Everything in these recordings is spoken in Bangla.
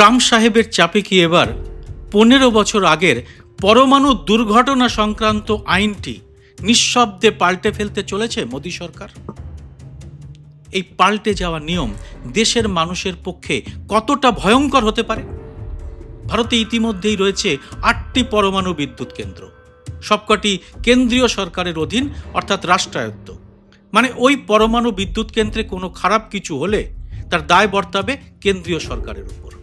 ট্রাম্প সাহেবের চাপে কি এবার পনেরো বছর আগের পরমাণু দুর্ঘটনা সংক্রান্ত আইনটি নিঃশব্দে পাল্টে ফেলতে চলেছে মোদী সরকার? এই পাল্টে যাওয়া নিয়ম দেশের মানুষের পক্ষে কতটা ভয়ঙ্কর হতে পারে? ভারতে ইতিমধ্যেই রয়েছে আটটি পরমাণু বিদ্যুৎ কেন্দ্র। সবকটি কেন্দ্রীয় সরকারের অধীন, অর্থাৎ রাষ্ট্রায়ত্ত। মানে ওই পরমাণু বিদ্যুৎ কেন্দ্রে কোনো খারাপ কিছু হলে তার দায় বর্তাবে কেন্দ্রীয় সরকারের উপর।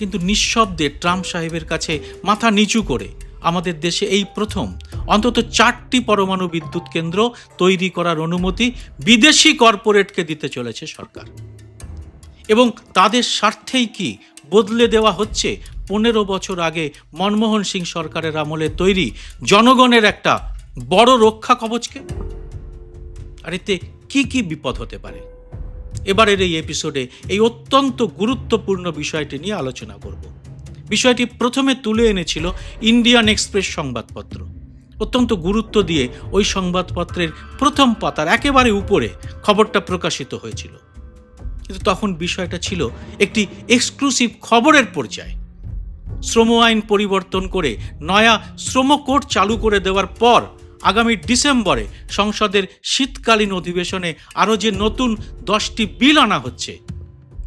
কিন্তু নিঃশব্দে ট্রাম্প সাহেবের কাছে মাথা নিচু করে, আমাদের দেশে এই প্রথম, অন্তত চারটি পরমাণু বিদ্যুৎ কেন্দ্র তৈরি করার অনুমতি বিদেশি কর্পোরেটকে দিতে চলেছে সরকার। এবং তাদের স্বার্থেই কি বদলে দেওয়া হচ্ছে? পনেরো বছর আগে মনমোহন সিং সরকারের আমলে তৈরি জনগণের একটা বড় রক্ষা কবচকে। আর এতে কি কি বিপদ হতে পারে? এবারের এই এপিসোডে এই অত্যন্ত গুরুত্বপূর্ণ বিষয়টি নিয়ে আলোচনা করব। বিষয়টি প্রথমে তুলে এনেছিল ইন্ডিয়ান এক্সপ্রেস সংবাদপত্র। অত্যন্ত গুরুত্ব দিয়ে ওই সংবাদপত্রের প্রথম পাতার একেবারে উপরে খবরটা প্রকাশিত হয়েছিল। কিন্তু তখন বিষয়টা ছিল একটি এক্সক্লুসিভ খবরের পর্যায়ে। শ্রম আইন পরিবর্তন করে নয়া শ্রম কোড চালু করে দেওয়ার পর আগামী ডিসেম্বরে সংসদের শীতকালীন অধিবেশনে আরও যে নতুন দশটি বিল আনা হচ্ছে,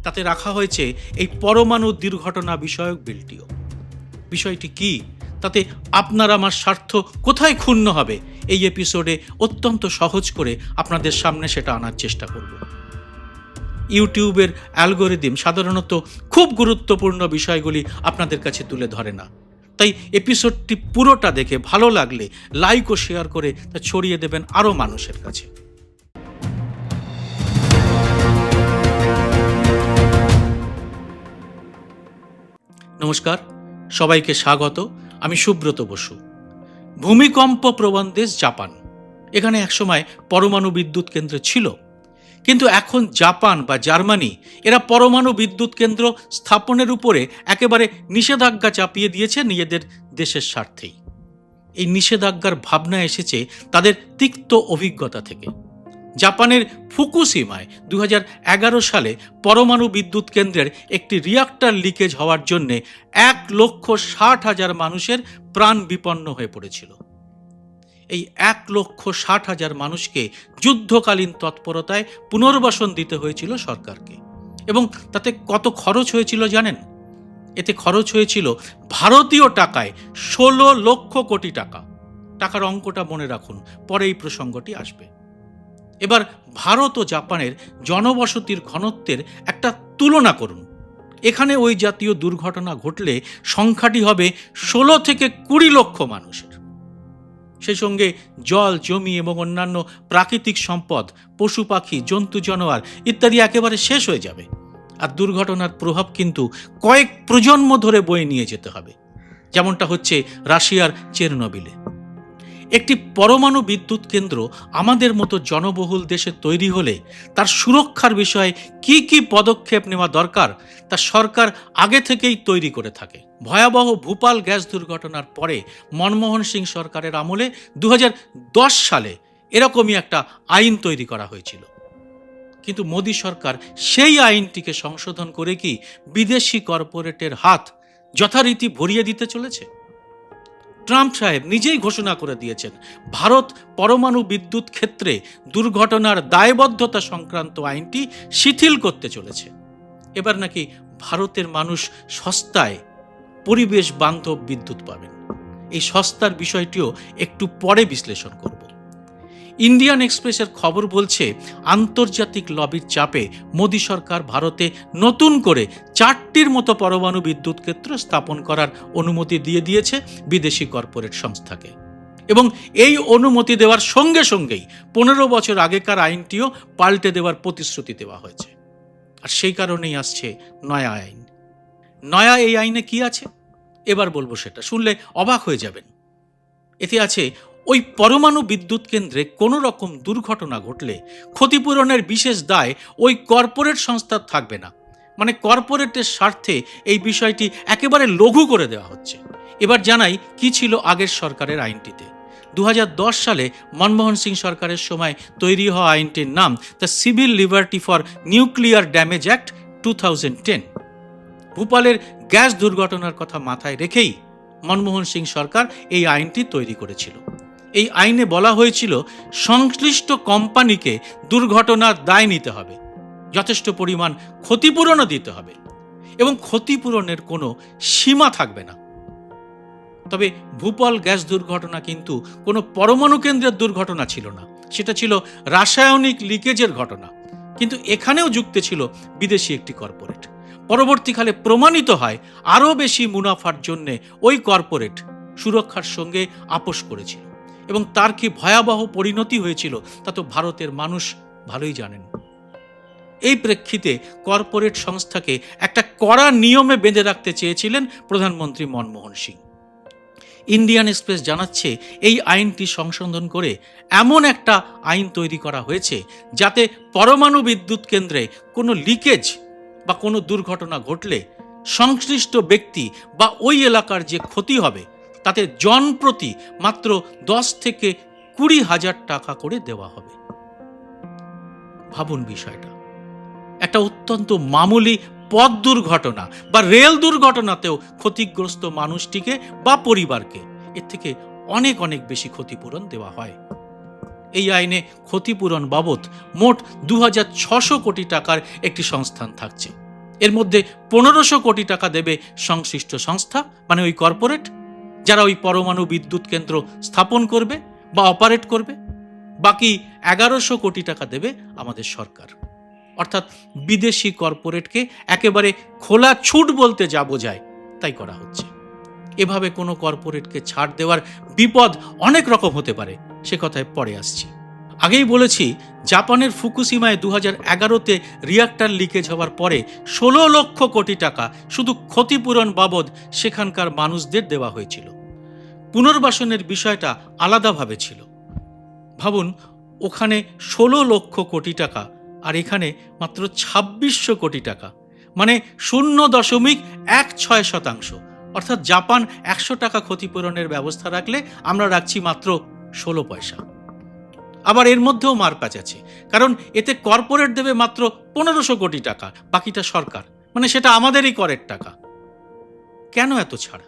তাতে রাখা হয়েছে এই পরমাণু দুর্ঘটনা বিষয়ক বিলটিও। বিষয়টি কি? তাতে আপনার আমার স্বার্থ কোথায় ক্ষুণ্ণ হবে? এই এপিসোডে অত্যন্ত সহজ করে আপনাদের সামনে সেটা আনার চেষ্টা করব। ইউটিউবের অ্যালগোরিদিম সাধারণত খুব গুরুত্বপূর্ণ বিষয়গুলি আপনাদের কাছে তুলে ধরে না। তাই এপিসোডটি পুরোটা দেখে ভালো লাগলে লাইক ও শেয়ার করে তা ছড়িয়ে দেবেন আরও মানুষের কাছে। নমস্কার, সবাইকে স্বাগত, আমি সুব্রত বসু। ভূমিকম্প প্রবণ দেশ জাপান। এখানে একসময় পরমাণু বিদ্যুৎ কেন্দ্র ছিল। কিন্তু এখন জাপান বা জার্মানি, এরা পরমাণু বিদ্যুৎ কেন্দ্র স্থাপনের উপরে একেবারে নিষেধাজ্ঞা চাপিয়ে দিয়েছে নিজেদের দেশের স্বার্থেই। এই নিষেধাজ্ঞার ভাবনা এসেছে তাদের তিক্ত অভিজ্ঞতা থেকে। জাপানের ফুকুসিমায় দু সালে পরমাণু বিদ্যুৎ কেন্দ্রের একটি রিয়াক্টার লিকেজ হওয়ার জন্যে এক লক্ষ ষাট হাজার মানুষের প্রাণ বিপন্ন হয়ে পড়েছিল। এই এক লক্ষ ষাট হাজার মানুষকে যুদ্ধকালীন তৎপরতায় পুনর্বাসন দিতে হয়েছিল সরকারকে। এবং তাতে কত খরচ হয়েছিল জানেন? এতে খরচ হয়েছিল ভারতীয় টাকায় ষোলো লক্ষ কোটি টাকা। টাকার অঙ্কটা মনে রাখুন পরে এই প্রসঙ্গটি আসবে। এবার ভারত ও জাপানের জনবসতির ঘনত্বের একটা তুলনা করুন। এখানে ওই জাতীয় দুর্ঘটনা ঘটলে সংখ্যাটি হবে ষোলো থেকে কুড়ি লক্ষ মানুষের। সেই সঙ্গে জল, জমি এবং অন্যান্য প্রাকৃতিক সম্পদ, পশু পাখি, জন্তু, জানোয়ার ইত্যাদি একেবারে শেষ হয়ে যাবে। আর দুর্ঘটনার প্রভাব কিন্তু কয়েক প্রজন্ম ধরে বয়ে নিয়ে যেতে হবে। যেমনটা হচ্ছে রাশিয়ার চেরনোবিলে। একটি পরমাণু বিদ্যুৎ কেন্দ্র আমাদের মতো জনবহুল দেশে তৈরি হলে তার সুরক্ষার বিষয়ে কি কি পদক্ষেপ নেওয়া দরকার তা সরকার আগে থেকেই তৈরি করে থাকে। ভয়াবহ ভূপাল গ্যাস দুর্ঘটনার পরে মনমোহন সিং সরকারের আমলে দু হাজার দশ সালে এরকমই একটা আইন তৈরি করা হয়েছিল। কিন্তু মোদী সরকার সেই আইনটিকে সংশোধন করে কি বিদেশি কর্পোরেটের হাত যথারীতি ভরিয়ে দিতে চলেছে? ট্রাম্প সাহেব নিজেই ঘোষণা করে দিয়েছেন, ভারত পরমাণু বিদ্যুৎ ক্ষেত্রে দুর্ঘটনার দায়বদ্ধতা সংক্রান্ত আইনটি শিথিল করতে চলেছে। এবার নাকি ভারতের মানুষ সস্তায় পরিবেশ বান্ধব বিদ্যুৎ পাবেন। এই সস্তার বিষয়টিও একটু পরে বিশ্লেষণ করব। ইন্ডিয়ান এক্সপ্রেসের খবর বলছে, আন্তর্জাতিক লবির চাপে মোদী সরকার ভারতে নতুন করে চারটির মতো পরমাণু বিদ্যুৎ ক্ষেত্র স্থাপন করার অনুমতি দিয়ে দিয়েছে বিদেশি কর্পোরেট সংস্থাকে। এবং এই অনুমতি দেওয়ার সঙ্গে সঙ্গেই পনেরো বছর আগেকার আইনটিও পাল্টে দেওয়ার প্রতিশ্রুতি দেওয়া হয়েছে। আর সেই কারণেই আসছে নয়া আইন। নয়া এই আইনে কি আছে? এবার বলব সেটা। শুনলে অবাক হয়ে যাবেন। এতে আছে ওই পরমাণু বিদ্যুৎ কেন্দ্রে কোনো রকম দুর্ঘটনা ঘটলে ক্ষতিপূরণের বিশেষ দায় ওই কর্পোরেট সংস্থার থাকবে না। মানে কর্পোরেটের স্বার্থে এই বিষয়টি একেবারে লঘু করে দেওয়া হচ্ছে। এবার জানাই কি ছিল আগের সরকারের আইনটিতে। দু হাজার দশ সালে মনমোহন সিং সরকারের সময় তৈরি হওয়া আইনটির নাম the civil liberty for nuclear damage act two ভূপালের gas দুর্ঘটনার কথা মাথায় রেখেই মনমোহন সিং সরকার এই আইনটি তৈরি করেছিল। এই আইনে বলা হয়েছিল, সংশ্লিষ্ট কোম্পানিকে দুর্ঘটনার দায় নিতে হবে। যথেষ্ট পরিমাণ ক্ষতিপূরণও দিতে হবে এবং ক্ষতিপূরণের কোনো সীমা থাকবে না। তবে ভূপল গ্যাস দুর্ঘটনা কিন্তু কোনো পরমাণু কেন্দ্রের দুর্ঘটনা ছিল না। সেটা ছিল রাসায়নিক লিকেজের ঘটনা। কিন্তু এখানেও যুক্ত ছিল বিদেশি একটি কর্পোরেট। পরবর্তীকালে প্রমাণিত হয়, আরও বেশি মুনাফার জন্যে ওই কর্পোরেট সুরক্ষার সঙ্গে আপোষ করেছিল। এবং তার কি ভয়াবহ পরিণতি হয়েছিল, তা তো ভারতের মানুষ ভালোই জানেন। এই প্রেক্ষিতে কর্পোরেট সংস্থাকে একটা কড়া নিয়মে বেঁধে রাখতে চেয়েছিলেন প্রধানমন্ত্রী মনমোহন সিং। ইন্ডিয়ান এক্সপ্রেস জানাচ্ছে, এই আইনটি সংশোধন করে এমন একটা আইন তৈরি করা হয়েছে, যাতে পরমাণু বিদ্যুৎ কেন্দ্রে কোনো লিকেজ বা কোনো দুর্ঘটনা ঘটলে সংশ্লিষ্ট ব্যক্তি বা ওই এলাকার যে ক্ষতি হবে তাতে জনপ্রতি মাত্র দশ থেকে কুড়ি হাজার টাকা করে দেওয়া হবে। ভাবুন বিষয়টা। একটা অত্যন্ত মামুলি পথ দুর্ঘটনা বা রেল দুর্ঘটনাতেও ক্ষতিগ্রস্ত মানুষটিকে বা পরিবারকে এর থেকে অনেক অনেক বেশি ক্ষতিপূরণ দেওয়া হয়। এই আইনে ক্ষতিপূরণ বাবদ মোট দু কোটি টাকার একটি সংস্থান থাকছে। এর মধ্যে পনেরোশো কোটি টাকা দেবে সংশ্লিষ্ট সংস্থা মানে ওই কর্পোরেট। যারা ওই পরমাণু বিদ্যুৎ কেন্দ্র স্থাপন করবে বা অপারেট করবে, বাকি এগারোশো কোটি টাকা দেবে আমাদের সরকার। অর্থাৎ বিদেশি কর্পোরেটকে একেবারে খোলা ছুট বলতে যা বোঝায়, তাই করা হচ্ছে। এভাবে কোনো কর্পোরেটকে ছাড় দেওয়ার বিপদ অনেক রকম হতে পারে, সে কথায় পরে আসছি। আগেই বলেছি, জাপানের ফুকুসিমায় দু হাজার এগারোতে রিয়াক্টার লিকেজ হওয়ার পরে ষোলো লক্ষ কোটি টাকা শুধু ক্ষতিপূরণ বাবদ সেখানকার মানুষদের দেওয়া হয়েছিল। পুনর্বাসনের বিষয়টা আলাদাভাবে ছিল। ভাবুন, ওখানে ষোলো লক্ষ কোটি টাকা আর এখানে মাত্র ছাব্বিশশো কোটি টাকা মানে শূন্য দশমিক এক ছয় শতাংশ। অর্থাৎ জাপান একশো টাকা ক্ষতিপূরণের ব্যবস্থা রাখলে আমরা রাখছি মাত্র ষোলো পয়সা। আবার এর মধ্যেও মারপ্যাচ আছে। কারণ এতে কর্পোরেট দেবে মাত্র পনেরোশো কোটি টাকা, বাকিটা সরকার। মানে সেটা আমাদেরই করের টাকা। কেন এত ছাড়?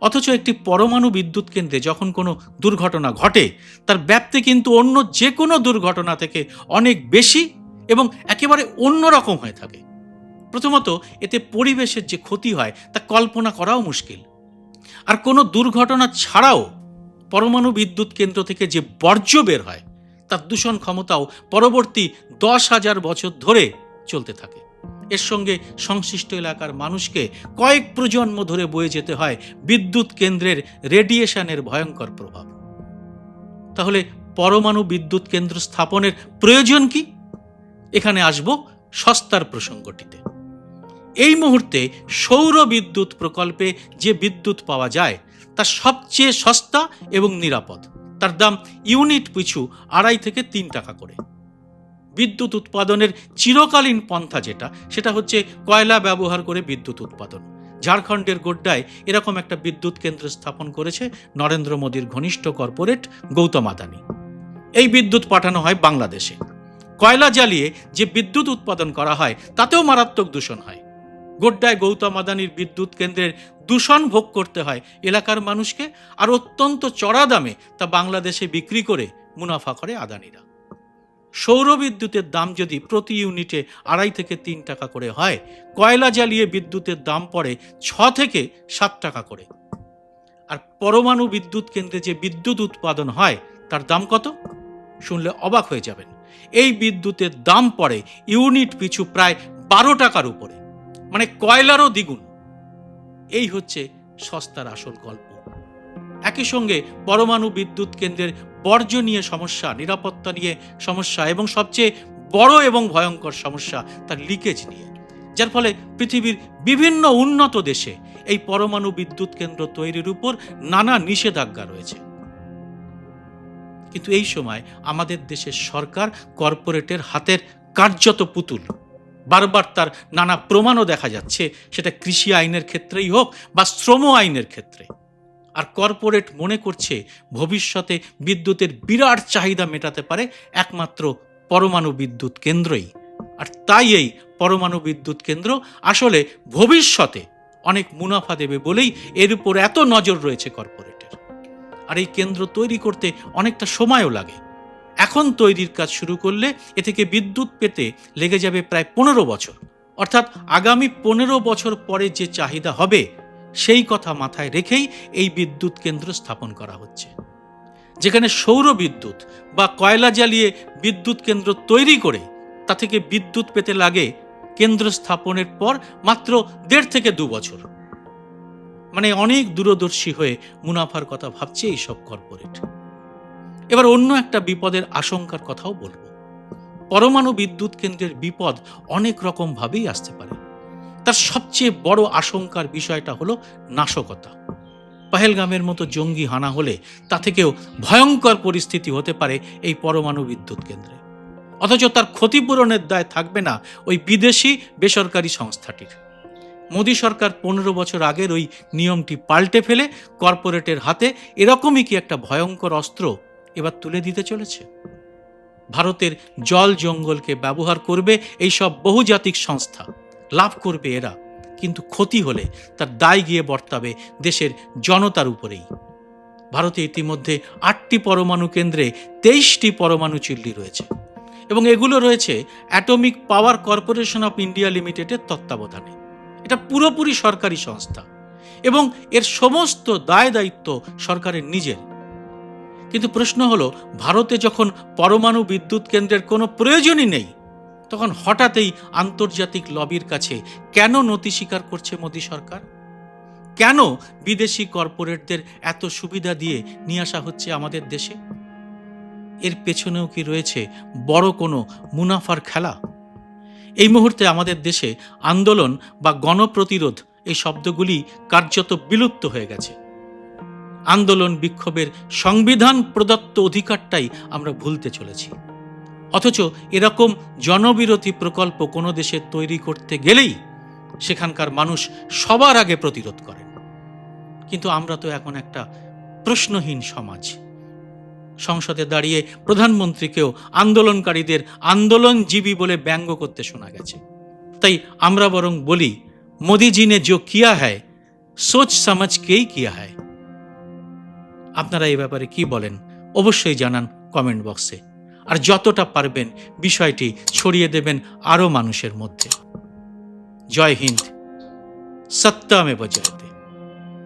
অথচ একটি পরমাণু বিদ্যুৎ কেন্দ্রে যখন কোনো দুর্ঘটনা ঘটে, তার ব্যাপ্তি কিন্তু অন্য যে কোনো দুর্ঘটনা থেকে অনেক বেশি এবং একেবারে অন্যরকম হয়ে থাকে। প্রথমত, এতে পরিবেশের যে ক্ষতি হয়, তা কল্পনা করাও মুশকিল। আর কোনো দুর্ঘটনা ছাড়াও পরমাণু বিদ্যুৎ কেন্দ্র থেকে যে বর্জ্য বের হয় তার দূষণ ক্ষমতাও পরবর্তী দশ হাজার বছর ধরে চলতে থাকে। এর সঙ্গে সংশ্লিষ্ট এলাকার মানুষকে কয়েক প্রজন্ম ধরে বয়ে যেতে হয় বিদ্যুৎ কেন্দ্রের রেডিয়েশনের ভয়ঙ্কর প্রভাব। তাহলে পরমাণু বিদ্যুৎ কেন্দ্র স্থাপনের প্রয়োজন কি? এখানে আসব সস্তার প্রসঙ্গটিতে। এই মুহূর্তে সৌর বিদ্যুৎ প্রকল্পে যে বিদ্যুৎ পাওয়া যায়, তা সবচেয়ে সস্তা এবং নিরাপদ। তার দাম ইউনিট পিছু আড়াই থেকে তিন টাকা করে। বিদ্যুৎ উৎপাদনের চিরকালীন পন্থা যেটা, সেটা হচ্ছে কয়লা ব্যবহার করে বিদ্যুৎ উৎপাদন। ঝাড়খণ্ডের গোড্ডায় এরকম একটা বিদ্যুৎ কেন্দ্র স্থাপন করেছে নরেন্দ্র মোদীর ঘনিষ্ঠ কর্পোরেট গৌতম আদানি। এই বিদ্যুৎ পাঠানো হয় বাংলাদেশে। কয়লা জ্বালিয়ে যে বিদ্যুৎ উৎপাদন করা হয়, তাতেও মারাত্মক দূষণ হয়। গোড্ডায় গৌতম আদানির বিদ্যুৎ কেন্দ্রের দূষণ ভোগ করতে হয়। এলাকার মানুষকে আর অত্যন্ত চড়া দামে তা বাংলাদেশে বিক্রি করে মুনাফা করে আদানিরা। সৌর বিদ্যুতের দাম যদি প্রতি ইউনিটে আড়াই থেকে তিন টাকা করে হয়, কয়লা জ্বালিয়ে বিদ্যুতের দাম পড়ে ছ থেকে সাত টাকা করে। আর পরমাণু বিদ্যুৎ কেন্দ্রে যে বিদ্যুৎ উৎপাদন হয়, তার দাম কত? শুনলে অবাক হয়ে যাবেন। এই বিদ্যুতের দাম পড়ে ইউনিট পিছু প্রায় বারো টাকার উপরে। মানে কয়লারও দ্বিগুণ। এই হচ্ছে সস্তার আসল গল্প। একই সঙ্গে পরমাণু বিদ্যুৎ কেন্দ্রের বর্জ্য নিয়ে সমস্যা, নিরাপত্তা নিয়ে সমস্যা এবং সবচেয়ে বড় এবং ভয়ঙ্কর সমস্যা তার লিকেজ নিয়ে। যার ফলে পৃথিবীর বিভিন্ন উন্নত দেশে এই পরমাণু বিদ্যুৎ কেন্দ্র তৈরির উপর নানা নিষেধাজ্ঞা রয়েছে। কিন্তু এই সময় আমাদের দেশের সরকার কর্পোরেটের হাতের কার্যত পুতুল। বারবার তার নানা প্রমাণও দেখা যাচ্ছে। সেটা কৃষি আইনের ক্ষেত্রেই হোক বা শ্রম আইনের ক্ষেত্রে। আর কর্পোরেট মনে করছে ভবিষ্যতে বিদ্যুতের বিরাট চাহিদা মেটাতে পারে একমাত্র পরমাণু বিদ্যুৎ কেন্দ্রই। আর তাই এই পরমাণু বিদ্যুৎ কেন্দ্র আসলে ভবিষ্যতে অনেক মুনাফা দেবে বলেই এর উপর এত নজর রয়েছে কর্পোরেটের। আর এই কেন্দ্র তৈরি করতে অনেকটা সময়ও লাগে। এখন তৈরির কাজ শুরু করলে এ থেকে বিদ্যুৎ পেতে লেগে যাবে প্রায় পনেরো বছর। অর্থাৎ আগামী পনেরো বছর পরে যে চাহিদা হবে, সেই কথা মাথায় রেখেই এই বিদ্যুৎ কেন্দ্র স্থাপন করা হচ্ছে। যেখানে সৌর বিদ্যুৎ বা কয়লা জ্বালিয়ে বিদ্যুৎ কেন্দ্র তৈরি করে, তা থেকে বিদ্যুৎ পেতে লাগে কেন্দ্র স্থাপনের পর মাত্র দেড় থেকে দু বছর। মানে অনেক দূরদর্শী হয়ে মুনাফার কথা ভাবছে এইসব কর্পোরেট। এবার অন্য একটা বিপদের আশঙ্কার কথাও বলব। পরমাণু বিদ্যুৎ কেন্দ্রের বিপদ অনেক রকম ভাবেই আসতে পারে। তার সবচেয়ে বড় আশঙ্কার বিষয়টা হলো নাশকতা। পাহেলগামের মতো জঙ্গি হানা হলে তা থেকেও ভয়ঙ্কর পরিস্থিতি হতে পারে এই পরমাণু বিদ্যুৎ কেন্দ্রে। অথচ তার ক্ষতিপূরণের দায় থাকবে না ওই বিদেশি বেসরকারি সংস্থাটির। মোদী সরকার পনেরো বছর আগের ওই নিয়মটি পাল্টে ফেলে কর্পোরেটের হাতে এরকমই কি একটা ভয়ঙ্কর অস্ত্র এবার তুলে দিতে চলেছে। ভারতের জল জঙ্গলকে ব্যবহার করবে এই সব বহুজাতিক সংস্থা। লাভ করবে এরা, কিন্তু ক্ষতি হলে তার দায় গিয়ে বর্তাবে দেশের জনতার উপরেই। ভারতে ইতিমধ্যে আটটি পরমাণু কেন্দ্রে তেইশটি পরমাণু চিল্লি রয়েছে এবং এগুলো রয়েছে atomic power corporation of India লিমিটেডের তত্ত্বাবধানে। এটা পুরোপুরি সরকারি সংস্থা এবং এর সমস্ত দায় দায়িত্ব সরকারের নিজের। কিন্তু প্রশ্ন হলো, ভারতে যখন পরমাণু বিদ্যুৎ কেন্দ্রের কোনো প্রয়োজনই নেই, তখন হঠাৎই আন্তর্জাতিক লবির কাছে কেন নতি স্বীকার করছে মোদী সরকার? কেন বিদেশি কর্পোরেটদের এত সুবিধা দিয়ে নিয়ে আসা হচ্ছে আমাদের দেশে? এর পেছনেও কি রয়েছে বড় কোনো মুনাফার খেলা? এই মুহূর্তে আমাদের দেশে আন্দোলন বা গণপ্রতিরোধ এই শব্দগুলি কার্যত বিলুপ্ত হয়ে গেছে। আন্দোলন বিক্ষোভের সংবিধান প্রদত্ত অধিকারটাই আমরা ভুলতে চলেছি। অথচ এরকম জনবিরোধী প্রকল্প কোনো দেশে তৈরি করতে গেলেই সেখানকার মানুষ সবার আগে প্রতিরোধ করেন। কিন্তু আমরা তো এখন একটা প্রশ্নহীন সমাজ। সংসদে দাঁড়িয়ে প্রধানমন্ত্রীকেও আন্দোলনকারীদের আন্দোলনজীবী বলে ব্যঙ্গ করতে শোনা গেছে। তাই আমরা বরং বলি, মোদিজি নে যো কিয়া হ্যায়, সোচ সমাজকেই কিয়া হ্যায়? আপনারা এ ব্যাপারে কি বলেন, অবশ্যই জানান কমেন্ট বক্সে। আর যতটা পারবেন বিষয়টি ছড়িয়ে দেবেন আরও মানুষের মধ্যে। জয় হিন্দ। সত্যমে বজয়তে